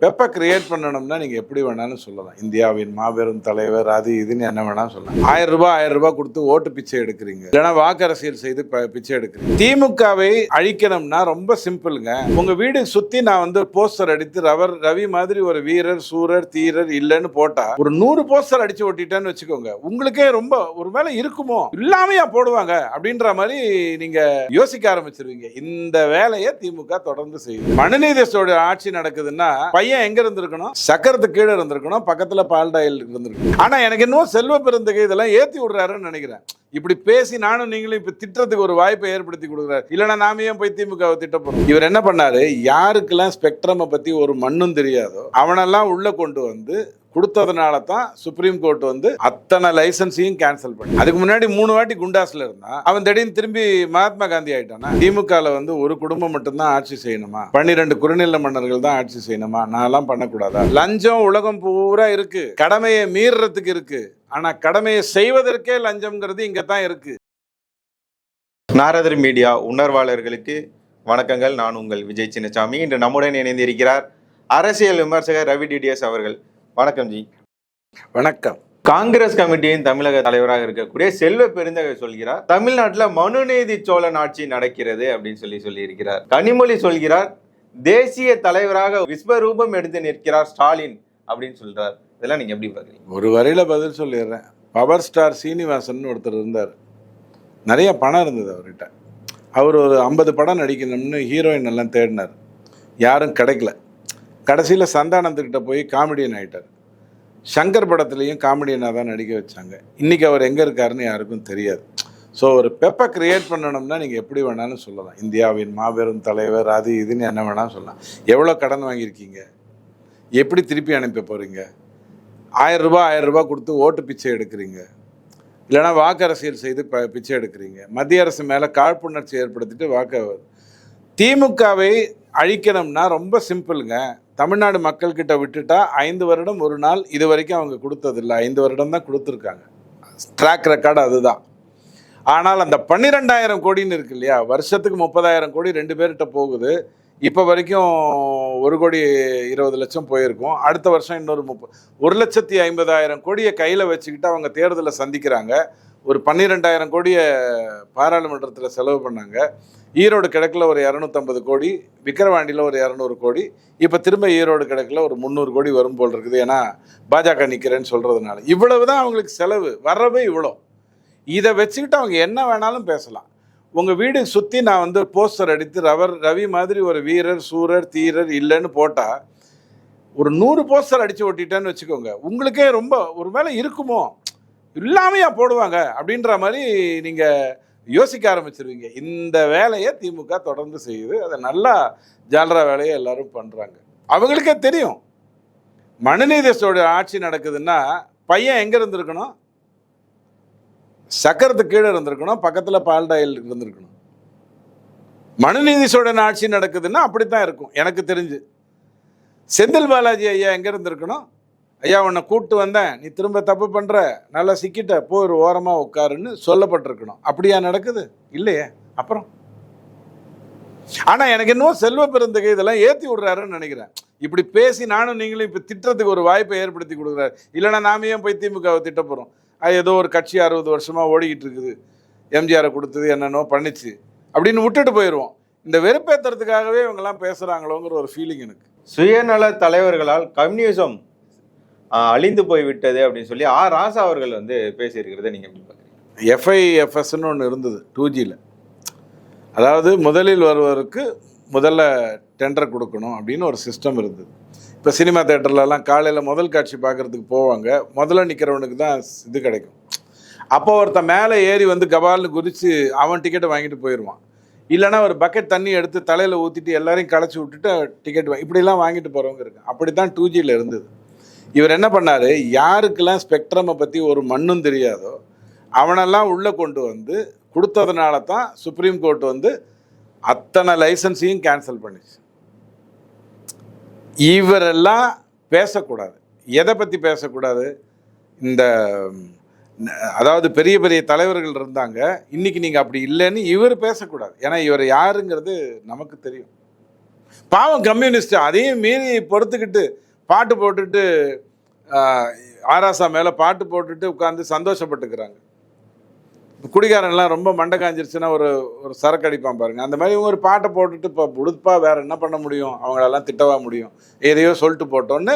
வெப்ப கிரியேட் பண்ணணும்னா நீங்க எப்படி வேணாலும் சொல்லலாம். இந்தியாவின் மாபெரும் தலைவர் அது இதுன்னு என்ன வேணாலும் சொல்லலாம். ஆயிரம் ரூபாய் ஆயிரம் ரூபாய் கொடுத்து ஓட்டு பிச்சை எடுக்கிறீங்க. இல்லைன்னா வாக்கரசியல் செய்து ப- பிச்சை எடுக்கிறீங்க. திமுகவை அழிக்கணும்னா ரொம்ப சிம்பிளுங்க. உங்க வீடு சுத்தி நான் வந்து போஸ்டர் அடித்து ரவர் ரவி மாதிரி ஒரு வீரர் சூரர் தீரர் இல்லைன்னு போட்டா ஒரு நூறு போஸ்டர் அடிச்சு ஓட்டிட்டேன்னு வச்சுக்கோங்க. உங்களுக்கே ரொம்ப ஒரு மேலே இருக்குமோ? இல்லாமையா போடுவாங்க அப்படின்ற மாதிரி நீங்க யோசிக்க ஆரம்பிச்சிருவீங்க. இந்த வேலையை திமுக தொடர்ந்து செய்யும் மனுநீதேசோட ஆட்சி நடக்குதுன்னா பையன் எங்க இருந்திருக்கணும்? சக்கரத்துக்கு கீழே இருந்திருக்கணும் பக்கத்துல பால்டாயில் இருந்திருக்கணும். ஆனா எனக்கு இன்னும் செல்வ பிறந்தகை இதெல்லாம் ஏத்தி விடுறாருன்னு நினைக்கிறேன். இப்படி பேசி நானும் நீங்களும் இப்ப திட்டத்துக்கு ஒரு வாய்ப்பை ஏற்படுத்தி கொடுக்குறாரு. இல்லைன்னா நாம ஏன் போய் திமுகவை திட்ட போறோம்? இவர் என்ன பண்ணாரு? யாருக்கெல்லாம் ஸ்பெக்ட்ரமை பத்தி ஒரு மண்ணும் தெரியாதோ அவனெல்லாம் உள்ள கொண்டு வந்து கொடுத்ததுனால தான் சுப்ரீம் கோர்ட் வந்து அத்தனை லைசன்ஸையும் கேன்சல் பண்ணி. அதுக்கு முன்னாடி மூணு வாட்டி குண்டாஸ்ல இருந்தான் அவன் திடீர்னு திரும்பி மகாத்மா காந்தி ஆயிட்டானா திமுகல வந்து ஒரு குடும்பம் மட்டும்தான் ஆட்சி செய்யணுமா? பன்னிரெண்டு குறுநில மன்னர்கள் தான் ஆட்சி செய்யணுமா? நான்லாம் பண்ணக்கூடாதா? லஞ்சம் உலகம் பூரா இருக்கு. கடமையை மீறுறதுக்கு இருக்கு. ஆனா கடமையை செய்வதற்கே லஞ்சம்ங்கிறது இங்க தான் இருக்கு. நாரதர் மீடியா உணர்வாளர்களுக்கு வணக்கங்கள். நான் உங்கள் விஜய் சின்னசாமி. இன்று நம்முடன் இணைந்திருக்கிறார் அரசியல் விமர்சகர் ரவி டிடிஎஸ் அவர்கள். வணக்கம் ஜி. வணக்கம். காங்கிரஸ் கமிட்டியின் தமிழக தலைவராக இருக்கக்கூடிய செல்வ பெருந்தகை சொல்கிறார் தமிழ்நாட்டில் மனுநீதி சோழன் ஆட்சி நடக்கிறது அப்படின்னு சொல்லி சொல்லியிருக்கிறார். கனிமொழி சொல்கிறார் தேசிய தலைவராக விஸ்வரூபம் எடுத்து நிற்கிறார் ஸ்டாலின் அப்படின்னு சொல்றார். இதெல்லாம் நீங்க எப்படி பாக்குறீங்க ஒரு வரியில பதில் சொல்லிடுறேன். பவர் ஸ்டார் சீனிவாசன் ஒருத்தர் இருந்தார். நிறைய பணம் இருந்தது அவர்கிட்ட. அவர் ஒரு ஐம்பது படம் நடிக்கணும்னு ஹீரோயின் எல்லாம் தேடினார். யாரும் கிடைக்கல. கடைசியில் சந்தானத்துக்கிட்ட போய் காமெடியன் ஆகிட்டார் சங்கர் படத்துலேயும் காமெடியனாக தான் நடிக்க வச்சாங்க. இன்றைக்கி அவர் எங்கே இருக்காருன்னு யாருக்கும் தெரியாது. ஸோ ஒரு பெப்பை கிரியேட் பண்ணணும்னா நீங்கள் எப்படி வேணாலும் சொல்லலாம். இந்தியாவின் மாபெரும் தலைவர் அது இதுன்னு என்ன வேணாலும் சொல்லலாம். எவ்வளோ கடன் வாங்கியிருக்கீங்க? எப்படி திருப்பி அனுப்ப போகிறீங்க ஆயிரம் ரூபாய் ஆயிரம் ரூபாய் கொடுத்து ஓட்டு பிச்சை எடுக்கிறீங்க. இல்லைன்னா வாக்கரசியல் செய்து ப பிச்சை எடுக்கிறீங்க. மத்திய அரசு மேலே காழ்ப்புணர்ச்சி ஏற்படுத்திட்டு வாக்க திமுகவை அழிக்கணும்னா ரொம்ப சிம்பிளுங்க தமிழ்நாடு மக்கள்கிட்ட விட்டுட்டா ஐந்து வருடம் ஒரு நாள் இது வரைக்கும் அவங்க கொடுத்ததில்ல. ஐந்து வருடம் தான் கொடுத்துருக்காங்க. ட்ராக் ரெக்கார்டு அதுதான். ஆனால் அந்த பன்னிரெண்டாயிரம் கோடின்னு இருக்கு இல்லையா? வருஷத்துக்கு முப்பதாயிரம் கோடி ரெண்டு பேர்கிட்ட போகுது. இப்போ வரைக்கும் ஒரு கோடி இருபது லட்சம் போயிருக்கும். அடுத்த வருஷம் இன்னொரு முப்ப ஒரு லட்சத்தி ஐம்பதாயிரம் கோடியை கையில் வச்சுக்கிட்டு அவங்க தேர்தலை சந்திக்கிறாங்க. ஒரு பன்னிரெண்டாயிரம் கோடியை பாராளுமன்றத்தில் செலவு பண்ணாங்க. ஈரோடு கிழக்கில் ஒரு இரநூத்தம்பது கோடி விக்கிரவாண்டியில் ஒரு இரநூறு கோடி. இப்போ திரும்ப ஈரோடு கிழக்கில் ஒரு முந்நூறு கோடி வரும் போல் இருக்குது. ஏன்னா பாஜக நிற்கிறேன்னு சொல்கிறதுனால இவ்வளவு தான் அவங்களுக்கு செலவு. வர்றவே இவ்வளோ. இதை வச்சுக்கிட்டு அவங்க என்ன வேணாலும் பேசலாம். உங்கள் வீடு சுற்றி நான் வந்து போஸ்டர் அடித்து ரவர் ரவி மாதிரி ஒரு வீரர் சூரர் தீரர் இல்லைன்னு போட்டால் ஒரு நூறு போஸ்டர் அடித்து ஒட்டிட்டேன்னு வச்சுக்கோங்க. உங்களுக்கே ரொம்ப ஒரு வேலை இருக்குமோ? இல்லாமையா போடுவாங்க அப்படின்ற மாதிரி நீங்கள் யோசிக்க ஆரம்பிச்சிருவீங்க. இந்த வேலையை திமுக தொடர்ந்து செய்யுது. அதை நல்லா ஜால்ரா வேலையை எல்லாரும் பண்ணுறாங்க அவங்களுக்கே தெரியும். மனுநீதேசோட ஆட்சி நடக்குதுன்னா பையன் எங்கே இருந்திருக்கணும்? சக்கரத்துக்கு கீழே இருந்திருக்கணும். பக்கத்தில் பால்டாயில் இருந்திருக்கணும். மனுநீதி சோழன் ஆட்சி நடக்குதுன்னா அப்படித்தான் இருக்கும். எனக்கு தெரிஞ்சு. செந்தில் பாலாஜி ஐயா எங்கே இருந்திருக்கணும்? ஐயா உன்னை கூப்பிட்டு வந்தேன். நீ திரும்ப தப்பு பண்ணுற நல்லா சிக்கிட்ட போ ஒரு ஓரமாக உட்காருன்னு சொல்லப்பட்டிருக்கணும். அப்படியா நடக்குது? இல்லையே. அப்புறம்? ஆனால் எனக்கு இன்னும் செல்வ பெருந்தகை இதெல்லாம் ஏற்றி விடுறாருன்னு நினைக்கிறேன். இப்படி பேசி நானும் நீங்களும் இப்போ திட்டத்துக்கு ஒரு வாய்ப்பை ஏற்படுத்தி கொடுக்குறாரு. இல்லைன்னா நாம ஏன் போய் திமுகவை திட்ட போகிறோம் அது ஏதோ ஒரு கட்சி அறுபது வருஷமாக ஓடிக்கிட்டு இருக்குது. எம்ஜிஆரை கொடுத்தது என்னென்னோ பண்ணிச்சு. அப்படின்னு விட்டுட்டு போயிடுவோம் இந்த வெறுப்பேற்றுறதுக்காகவே இவங்கெல்லாம் பேசுகிறாங்களோங்கிற ஒரு ஃபீலிங் எனக்கு. சுயநல தலைவர்களால் கம்யூனிசம் அழிந்து போய்விட்டது அப்படின்னு சொல்லி ஆர் ராசா அவர்கள் வந்து பேசியிருக்கிறத நீங்கள் எப்படி பார்க்குறீங்க? எஃப்ஐஎஃப்எஸ்ன்னு ஒன்று இருந்தது டூ ஜியில் அதாவது முதலில் வருவதற்கு முதல்ல டெண்டர் கொடுக்கணும் அப்படின்னு ஒரு சிஸ்டம் இருந்தது. இப்போ சினிமா தேட்டர்லலாம் காலையில் முதல் காட்சி பார்க்குறதுக்கு போவாங்க முதல்ல நிற்கிறவனுக்கு தான் இது கிடைக்கும். அப்போ ஒருத்தன் மேலே ஏறி வந்து கபால்னு குதித்து அவன் டிக்கெட்டை வாங்கிட்டு போயிடுவான் இல்லைன்னா ஒரு பக்கெட் தண்ணி எடுத்து தலையில் ஊற்றிட்டு எல்லாரையும் களைச்சி விட்டுட்டு டிக்கெட் வா இப்படிலாம் வாங்கிட்டு போகிறவங்க இருக்கு அப்படி தான் டூ ஜியில் இருந்தது. இவர் என்ன பண்ணார்? யாருக்கெல்லாம் ஸ்பெக்ட்ரமை பற்றி ஒரு மண்ணும் தெரியாதோ அவனெல்லாம் உள்ளே கொண்டு வந்து கொடுத்ததுனால தான் சுப்ரீம் கோர்ட் வந்து அத்தனை லைசன்ஸையும் கேன்சல் பண்ணிச்சு. இவரெல்லாம் பேசக்கூடாது. எதை பற்றி பேசக்கூடாது? இந்த அதாவது பெரிய பெரிய தலைவர்கள் இருந்தாங்க இன்னைக்கு நீங்கள் அப்படி இல்லைன்னு இவர் பேசக்கூடாது. ஏன்னா இவர் யாருங்கிறது நமக்கு தெரியும். பாவம் கம்யூனிஸ்ட் அதையும் மீறி பொறுத்துக்கிட்டு பாட்டு போட்டுட்டு ஆராசா மேலே பாட்டு போட்டுட்டு உட்காந்து சந்தோஷப்பட்டுக்கிறாங்க. குடிகாரன்லாம் ரொம்ப மண்டை காஞ்சிருச்சுன்னா ஒரு ஒரு சரக்கு அடிப்பான் பாருங்க. அந்த மாதிரி இவங்க ஒரு பாட்டை போட்டுட்டு இப்போ உடுப்பா வேற என்ன பண்ண முடியும்? அவங்களெல்லாம் திட்டவா முடியும்? எதையோ சொல்லிட்டு போட்டோன்னு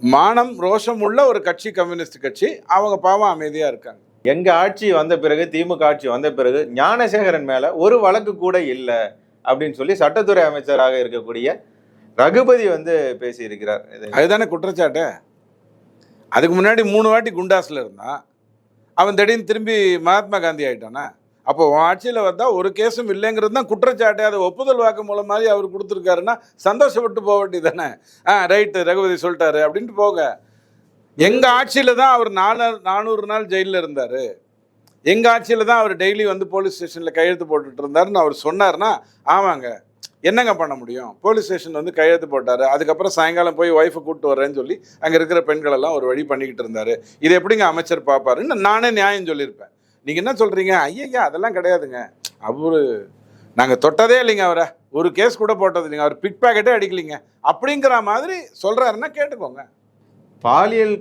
மானம் ரோஷம் உள்ள ஒரு கட்சி கம்யூனிஸ்ட் கட்சி அவங்க பாவம் அமைதியா இருக்காங்க. எங்க ஆட்சி வந்த பிறகு திமுக ஆட்சி வந்த பிறகு ஞானசேகரன் மேல ஒரு வழக்கு கூட இல்லை அப்படின்னு சொல்லி சட்டத்துறை அமைச்சராக இருக்கக்கூடிய ரகுபதி வந்து பேசியிருக்கிறார். அதுதானே குற்றச்சாட்டு? அதுக்கு முன்னாடி மூணு வாட்டி குண்டாஸில் இருந்தான் அவன் திடீர்னு திரும்பி மகாத்மா காந்தி ஆயிட்டானா? அப்போ உன் ஆட்சியில் வந்தா ஒரு கேஸும் இல்லைங்கிறது தான் குற்றச்சாட்டு. அதை ஒப்புதல் வாக்கு மூலம் மாதிரி அவர் கொடுத்துருக்காருன்னா சந்தோஷப்பட்டு போக வேண்டியதானே ஆ ரைட்டு ரகுபதி சொல்லிட்டாரு. அப்படின்ட்டு போங்க எங்கள் ஆட்சியில் தான் அவர் நாலு நானூறு நாள் ஜெயிலில் இருந்தார். எங்கள் ஆட்சியில் தான் அவர் டெய்லி வந்து போலீஸ் ஸ்டேஷனில் கையெழுத்து போட்டுட்டு இருந்தாருன்னு அவர் சொன்னார்னா ஆமாங்க. என்னங்க பண்ண முடியும்? போலீஸ் ஸ்டேஷன் வந்து கையெழுத்து போட்டாரு. அதுக்கப்புறம் சாயங்காலம் போய் ஒய்ஃபை கூப்பிட்டு வரேன்னு சொல்லி அங்க இருக்கிற பெண்கள் எல்லாம் ஒரு வழி பண்ணிக்கிட்டு இருந்தாரு. இது எப்படிங்க அமைச்சர் பார்ப்பாருன்னு நானே நியாயம் சொல்லியிருப்பேன். நீங்க என்ன சொல்றீங்க? ஐயா அதெல்லாம் கிடையாதுங்க. அவரு நாங்க தொட்டதே இல்லைங்க அவரை. ஒரு கேஸ் கூட போட்டது இல்லைங்க. அவர் பிக் பாக்கெட்டே அடிக்கலைங்க. அப்படிங்கிற மாதிரி சொல்றாருன்னா கேட்டுக்கோங்க. பாலியல்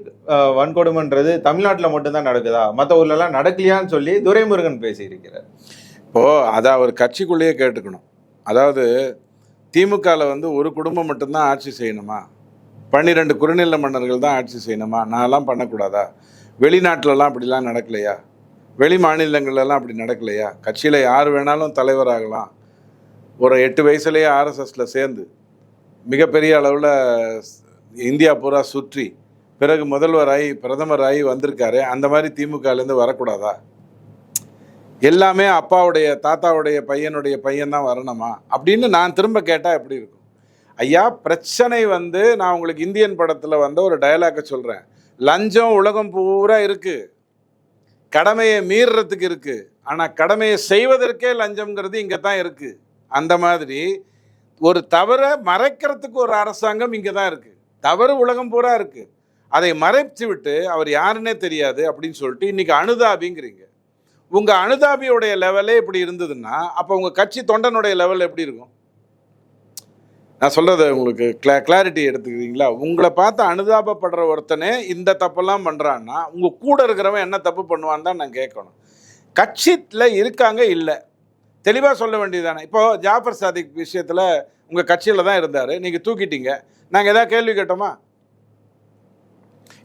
வன்கொடுமைன்றது தமிழ்நாட்டில் மட்டும்தான் நடக்குதா? மற்ற ஊர்ல எல்லாம் நடக்கலையான்னு சொல்லி துரைமுருகன் பேசியிருக்கிறார். இப்போ அதை அவர் கட்சிக்குள்ளேயே கேட்டுக்கணும். அதாவது திமுகவில் வந்து ஒரு குடும்பம் மட்டும்தான் ஆட்சி செய்யணுமா? பன்னிரெண்டு குறுநில மன்னர்கள் தான் ஆட்சி செய்யணுமா? நான்லாம் பண்ணக்கூடாதா? வெளிநாட்டிலலாம் அப்படிலாம் நடக்கலையா? வெளி மாநிலங்கள்லாம் அப்படி நடக்கலையா? கட்சியில் யார் வேணாலும் தலைவராகலாம். ஒரு எட்டு வயசுலேயே ஆர்எஸ்எஸில் சேர்ந்து மிகப்பெரிய அளவில் இந்தியா பூரா சுற்றி பிறகு முதல்வராகி பிரதமராகி வந்திருக்காரு. அந்த மாதிரி திமுகலேருந்து வரக்கூடாதா? எல்லாமே அப்பாவுடைய தாத்தாவுடைய பையனுடைய பையன் தான் வரணுமா? அப்படின்னு நான் திரும்ப கேட்டால் எப்படி இருக்கும்? ஐயா பிரச்சனை வந்து நான் உங்களுக்கு இந்தியன் படத்தில் வந்த ஒரு டயலாக்கை சொல்கிறேன் லஞ்சம் உலகம் பூரா இருக்குது கடமையை மீறுறதுக்கு இருக்குது ஆனால் கடமையை செய்வதற்கே லஞ்சம்ங்கிறது இங்கே தான் இருக்குது அந்த மாதிரி ஒரு தவறை மறைக்கிறதுக்கு ஒரு அரசாங்கம் இங்கே தான் இருக்குது தவறு உலகம் பூரா இருக்குது அதை மறைச்சு விட்டு அவர் யாருன்னே தெரியாது அப்படின்னு சொல்லிட்டு இன்றைக்கி அனுதாபிங்கிறீங்க. உங்கள் அனுதாபியோடைய லெவலே இப்படி இருந்ததுன்னா அப்போ உங்கள் கட்சி தொண்டனுடைய லெவல் எப்படி இருக்கும்? நான் சொல்கிறத உங்களுக்கு கிளா கிளாரிட்டி எடுத்துக்கிறீங்களா? உங்களை பார்த்து அனுதாபப்படுற ஒருத்தனே இந்த தப்பெல்லாம் பண்ணுறான்னா உங்கள் கூட இருக்கிறவன் என்ன தப்பு பண்ணுவான்னு தான் நான் கேட்கணும். கட்சியில் இருக்காங்க? இல்லை. தெளிவாக சொல்ல வேண்டியதானே இப்போது ஜாஃபர் சாதிக் விஷயத்தில் உங்கள் கட்சியில் தான் இருந்தார். நீங்கள் தூக்கிட்டீங்க. நாங்கள் எதாவது கேள்வி கேட்டோமா?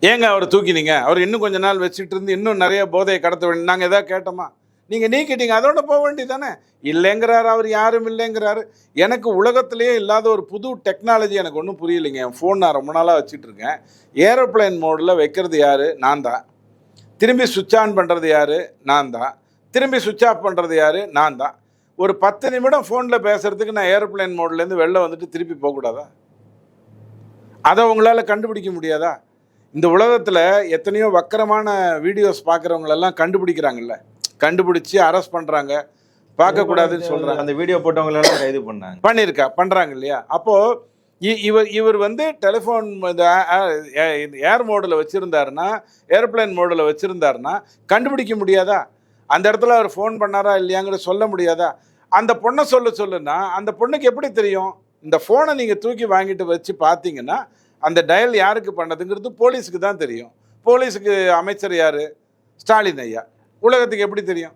ஏங்க அவர் தூக்கினீங்க? அவர் இன்னும் கொஞ்ச நாள் வச்சுட்டு இருந்து இன்னும் நிறைய போதையை கடத்த வேண்டிய நாங்கள் எதாவது கேட்டோமா? நீங்கள் நீக்கிட்டீங்க அதோட போக வேண்டியதானே இல்லைங்கிறாரு அவர் யாரும் இல்லைங்கிறாரு. எனக்கு உலகத்திலேயே இல்லாத ஒரு புது டெக்னாலஜி எனக்கு ஒன்றும் புரியலைங்க. என் ஃபோன் நான் ரொம்ப நாளாக வச்சுட்டு இருக்கேன். ஏரோப்ளேன் மோடில் வைக்கிறது யார்? நான் தான். திரும்பி சுவிட்ச் ஆன் பண்ணுறது யார்? நான் தான். திரும்பி சுவிட்ச் ஆஃப் பண்ணுறது யார்? நான் தான். ஒரு பத்து நிமிடம் ஃபோனில் பேசுகிறதுக்கு நான் ஏரோப்ளேன் மோட்லேருந்து வெளில வந்துட்டு திருப்பி போகக்கூடாதா? அதை உங்களால் கண்டுபிடிக்க முடியாதா? இந்த உலகத்தில் எத்தனையோ வக்கரமான வீடியோஸ் பார்க்குறவங்களெல்லாம் கண்டுபிடிக்கிறாங்கல்ல. கண்டுபிடிச்சி அரெஸ்ட் பண்ணுறாங்க பார்க்கக்கூடாதுன்னு சொல்கிறாங்க அந்த வீடியோ போட்டவங்க எல்லாம் கைது பண்ணாங்க. பண்ணியிருக்கா பண்ணுறாங்க இல்லையா? அப்போது இவர் இவர் வந்து டெலிஃபோன் ஏர் மோடில் வச்சுருந்தாருன்னா ஏர்பிளைன் மோடில் வச்சுருந்தாருன்னா கண்டுபிடிக்க முடியாதா? அந்த இடத்துல அவர் ஃபோன் பண்ணாரா இல்லையாங்கிற சொல்ல முடியாதா? அந்த பொண்ணை சொல்ல சொல்லுன்னா அந்த பொண்ணுக்கு எப்படி தெரியும்? இந்த ஃபோனை நீங்கள் தூக்கி வாங்கிட்டு வச்சு பார்த்தீங்கன்னா அந்த டயல் யாருக்கு பண்ணதுங்கிறது போலீஸுக்கு தான் தெரியும். போலீஸுக்கு அமைச்சர் யார்? ஸ்டாலின் ஐயா. உலகத்துக்கு எப்படி தெரியும்?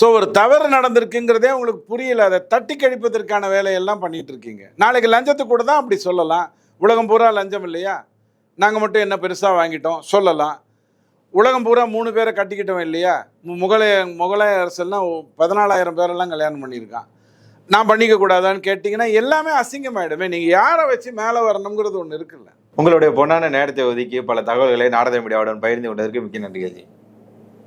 ஸோ ஒரு தவறு நடந்திருக்குங்கிறதே உங்களுக்கு புரியல. அதை தட்டி கழிப்பதற்கான வேலையெல்லாம் பண்ணிட்டு இருக்கீங்க நாளைக்கு லஞ்சத்து கூட தான் அப்படி சொல்லலாம். உலகம் பூரா லஞ்சம் இல்லையா? நாங்கள் மட்டும் என்ன பெருசாக வாங்கிட்டோம்? சொல்லலாம். உலகம் பூரா மூணு பேரை கட்டிக்கிட்டோம் இல்லையா? மு- முகலாய முகலாய அரசெல்லாம் பதினாலாயிரம் பேரெல்லாம் கல்யாணம் பண்ணியிருக்கான். நான் பண்ணிக்க கூடாதான்னு கேட்டிங்கன்னா எல்லாமே அசிங்கமாயிடுமே. நீங்கள் யாரை வச்சு மேலே வரணுங்கிறது ஒன்று இருக்குல்ல. உங்களுடைய பொன்னான நேரத்தை ஒதுக்கி பல தகவல்களை நாடக மீடியாவுடன் பகிர்ந்து கொண்டதற்கு மிக்க நன்றி